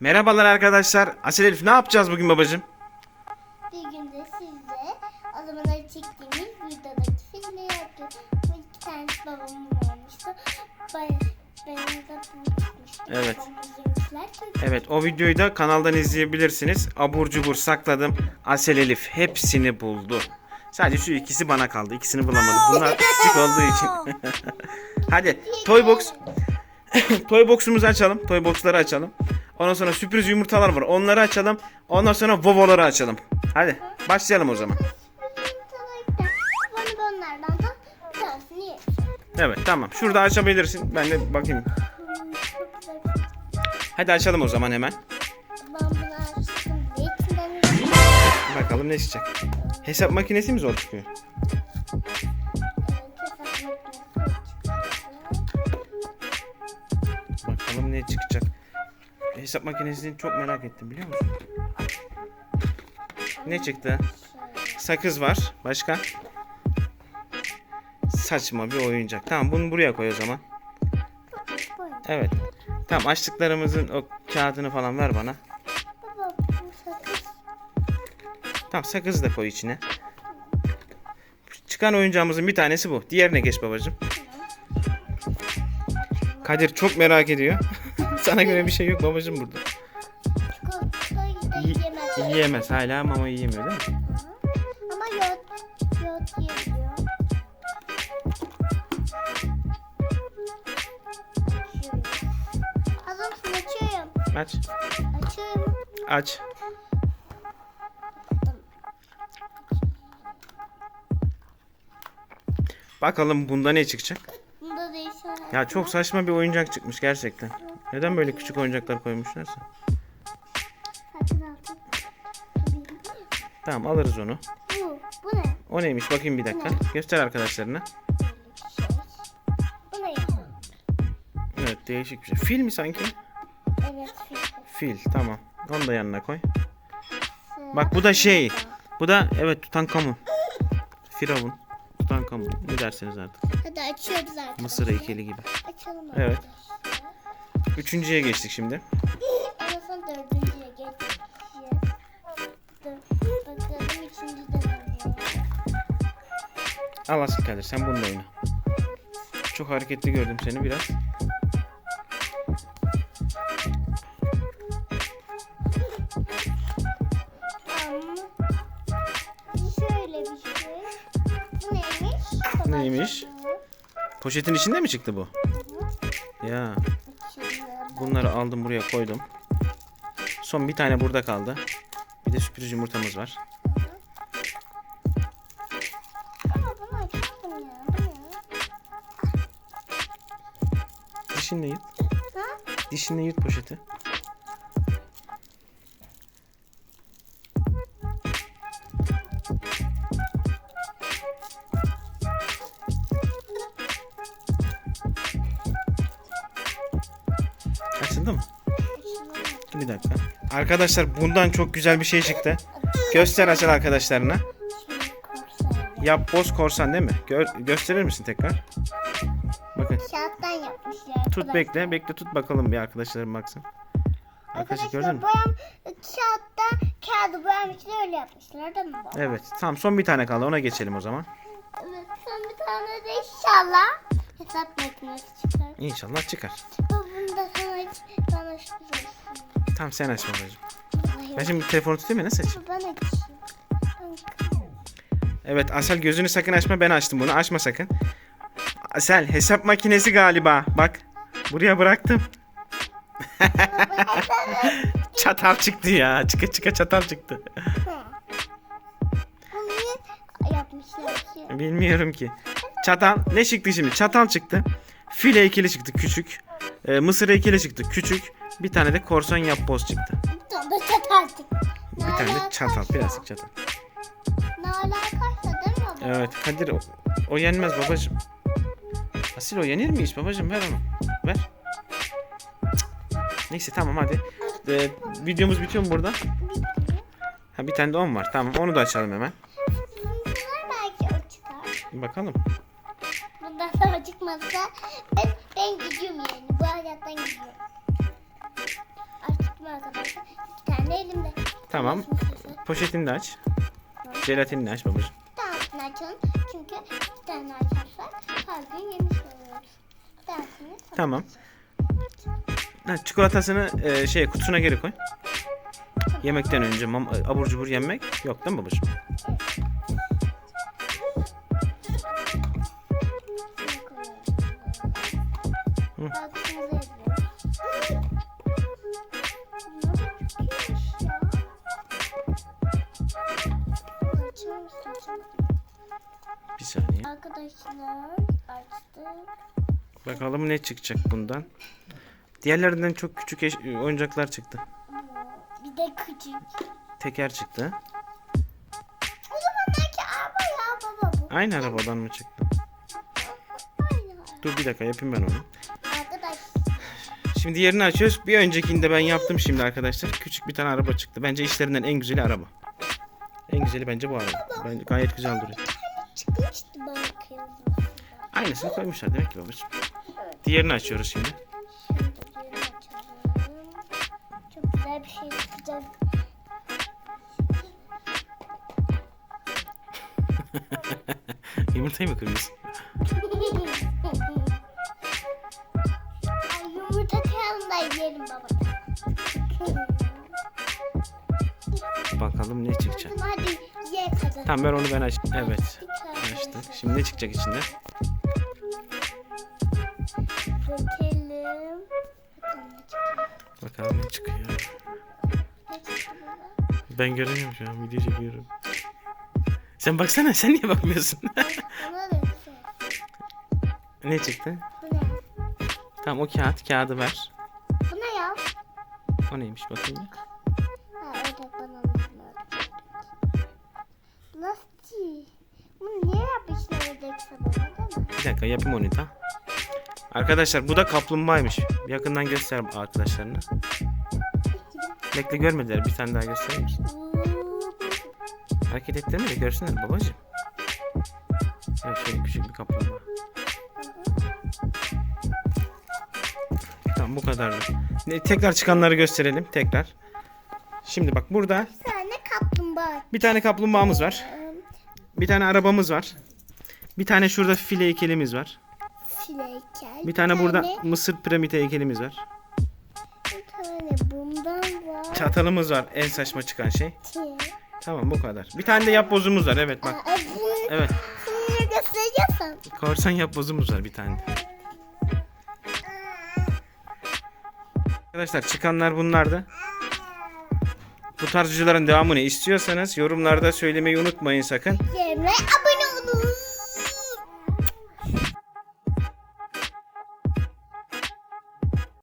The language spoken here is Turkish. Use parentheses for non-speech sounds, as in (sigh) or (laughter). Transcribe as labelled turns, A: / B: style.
A: Merhabalar arkadaşlar. Asil Elif ne yapacağız bugün babacığım?
B: Bir günde sizle o zamanlar çektiğimiz videodaki filmleri yaptık. İki tanesi babamın olmuştu. Ben, benim de.
A: Evet. Evet o videoyu da kanaldan izleyebilirsiniz. Abur cubur sakladım. Asel Elif hepsini buldu. Sadece şu ikisi bana kaldı. İkisini bulamadım. Bunlar (laughs) küçük olduğu için. (laughs) Hadi toy box. (laughs) toy box'umuzu açalım. Toy box'ları açalım. Ondan sonra sürpriz yumurtalar var. Onları açalım. Ondan sonra vovoları açalım. Hadi başlayalım o zaman. Evet tamam. Şurada açabilirsin. Ben de bakayım. Hadi açalım o zaman hemen. Bakalım ne çıkacak. Hesap makinesi mi zor çıkıyor? Hesap makinesini çok merak ettim biliyor musun? Ne çıktı? Sakız var. Başka? Saçma bir oyuncak. Tamam bunu buraya koy o zaman. Evet. Tamam açtıklarımızın o kağıdını falan ver bana. Tamam sakızı da koy içine. Çıkan oyuncağımızın bir tanesi bu. Diğerine geç babacığım. Kadir çok merak ediyor. (laughs) Sana göre bir şey yok babacığım burada. Y-
B: yiyemez.
A: yiyemez hala mama yiyemiyor değil mi?
B: Ama yot, yot yiyor. Açıyorum. Hazır mısın? Açıyorum.
A: Aç.
B: Açıyorum.
A: Aç. Bakalım bunda ne çıkacak?
B: Bunda değişen
A: Ya çok saçma bir oyuncak çıkmış gerçekten. Neden böyle küçük oyuncaklar koymuşlarsa? Tamam alırız onu.
B: Bu, bu ne?
A: O neymiş bakayım bir dakika. Göster arkadaşlarına.
B: Ne?
A: Evet değişik bir şey. Fil mi sanki?
B: Evet.
A: Fil tamam. Onu da yanına koy. Bak bu da şey. Bu da evet Tutankamun. Firavun. Tutankamun. Ne derseniz artık.
B: Hadi açıyoruz arkadaşlar.
A: Mısır heykeli gibi.
B: Açalım
A: Evet.
B: arkadaşlar.
A: Üçüncüye geçtik şimdi.
B: Son dördüncüye bakalım ne oluyor?
A: Al Kadir sen bununla oyna. Çok hareketli gördüm seni biraz.
B: Ama şöyle bir şey. Bu neymiş?
A: Neymiş? Poşetin içinde mi çıktı bu? Ya. Bunları aldım buraya koydum. Son bir tane burada kaldı. Bir de sürpriz yumurtamız var. Dişinle.
B: Ha?
A: Dişinle yırt poşeti. Bir dakika. Arkadaşlar bundan çok güzel bir şey çıktı. Göster açıl arkadaşlarına. Yap boz korsan değil mi? Gö- gösterir misin tekrar? Bakın.
B: Kağıttan yapmışlar.
A: Tut bekle. Bekle tut bakalım bir arkadaşlarım baksın. Arkadaşlar gördün mü?
B: boyam kağıtta kağıdı boyamışlar öyle yapmışlar değil mi baba?
A: Evet. Tamam son bir tane kaldı. Ona geçelim o zaman.
B: Evet son bir tane de inşallah hesap makinesi çıkar.
A: İnşallah çıkar.
B: Bu bunu da sana, olsun.
A: Tamam sen aç babacığım. Ben şimdi telefonu tutayım ya nasıl açayım?
B: Ben açayım.
A: Evet Asel gözünü sakın açma ben açtım bunu açma sakın. Asel hesap makinesi galiba bak. Buraya bıraktım. (laughs) çatal çıktı ya. Çıka çıka çatal çıktı. Bilmiyorum ki. Çatal ne çıktı şimdi? Çatal çıktı. Fil heykeli çıktı küçük. Ee, mısır heykeli çıktı küçük. Bir tane de korsan yapboz çıktı.
B: Bir tane de çatal çıktı.
A: Bir tane de çatal plastik çatal.
B: Ne alakaysa değil mi baba?
A: Evet Kadir o, o yenmez babacım. Asil o yenir mi hiç babacım ver onu. Ver. Cık. Neyse tamam hadi. Ee, videomuz bitiyor mu burada? Ha bir tane de on var. Tamam onu da açalım hemen.
B: Bunlar belki o çıkar.
A: Bakalım.
B: Bundan sonra çıkmazsa ben, ben gidiyorum yani. Bu hayattan gidiyorum. Açtım arkadaşlar. İki tane elimde.
A: Tamam. Poşetini de aç. Jelatinini aç babacığım.
B: Tanesini açalım. Çünkü bir tane açarsak her gün yemiş oluyoruz.
A: Tamam. Ha, çikolatasını e, şey kutusuna geri koy. Yemekten önce mam, abur cubur yemek yok değil mi babacığım? Hı.
B: Arkadaşlar.
A: Bakalım ne çıkacak bundan. Diğerlerinden çok küçük oyuncaklar çıktı.
B: Bir de küçük.
A: Teker çıktı.
B: O zamandaki araba ya baba bu.
A: Aynı arabadan mı çıktı?
B: Aynı.
A: Dur bir dakika yapayım ben onu.
B: Arkadaş
A: Şimdi diğerini açıyoruz. Bir öncekinde ben yaptım şimdi arkadaşlar. Küçük bir tane araba çıktı. Bence işlerinden en güzeli araba. En güzeli bence bu araba. Bence gayet güzel duruyor.
B: hani çıkmıştı bana.
A: Aynısını koymuşlar demek ki babacığım. Diğerini açıyoruz şimdi.
B: Şimdi diğerini açalım. Çok güzel bir şey çıkacak.
A: Yumurtayı mı kırıyorsun?
B: Ay yumurta kıyalım da yiyelim baba.
A: Bakalım ne çıkacak.
B: Hadi ye kadın.
A: Tamam ver onu ben aç. Evet. Açtık. Şimdi ne çıkacak içinde?
B: Dökelim. Bakalım ne çıkıyor.
A: Ben göremiyorum şu an video çekiyorum. Sen baksana sen niye bakmıyorsun?
B: Şey.
A: ne çıktı?
B: Bu ne?
A: Tamam o kağıt kağıdı ver.
B: Bu ne ya?
A: O neymiş bakayım.
B: Ha evet bana. Nasıl? Bunu niye yapmışlar ödek mi?
A: Bir dakika yapayım onu da. Arkadaşlar bu da kaplumbağaymış. Yakından göster arkadaşlarına. Bekle görmediler. Bir tane daha gösterir misin? Hareket ettirme de görsünler babacığım. Evet şöyle küçük bir kaplumbağa. Tamam bu kadardı. Ne, tekrar çıkanları gösterelim tekrar. Şimdi bak burada
B: Bir tane kaplumbağa.
A: bir tane kaplumbağamız var. Bir tane arabamız var. Bir tane şurada file heykelimiz var.
B: Fileykel.
A: Bir tane burada Mısır piramit heykelimiz var.
B: Bir tane bundan var.
A: Çatalımız var en saçma çıkan şey. Tamam bu kadar. Bir tane de yapbozumuz var evet bak.
B: Aa, bunu
A: Evet.
B: bunu göstereceksin.
A: Korsan yapbozumuz var bir tane de. Arkadaşlar çıkanlar bunlardı. Bu tarz videoların devamını istiyorsanız yorumlarda söylemeyi unutmayın sakın.
B: Olun.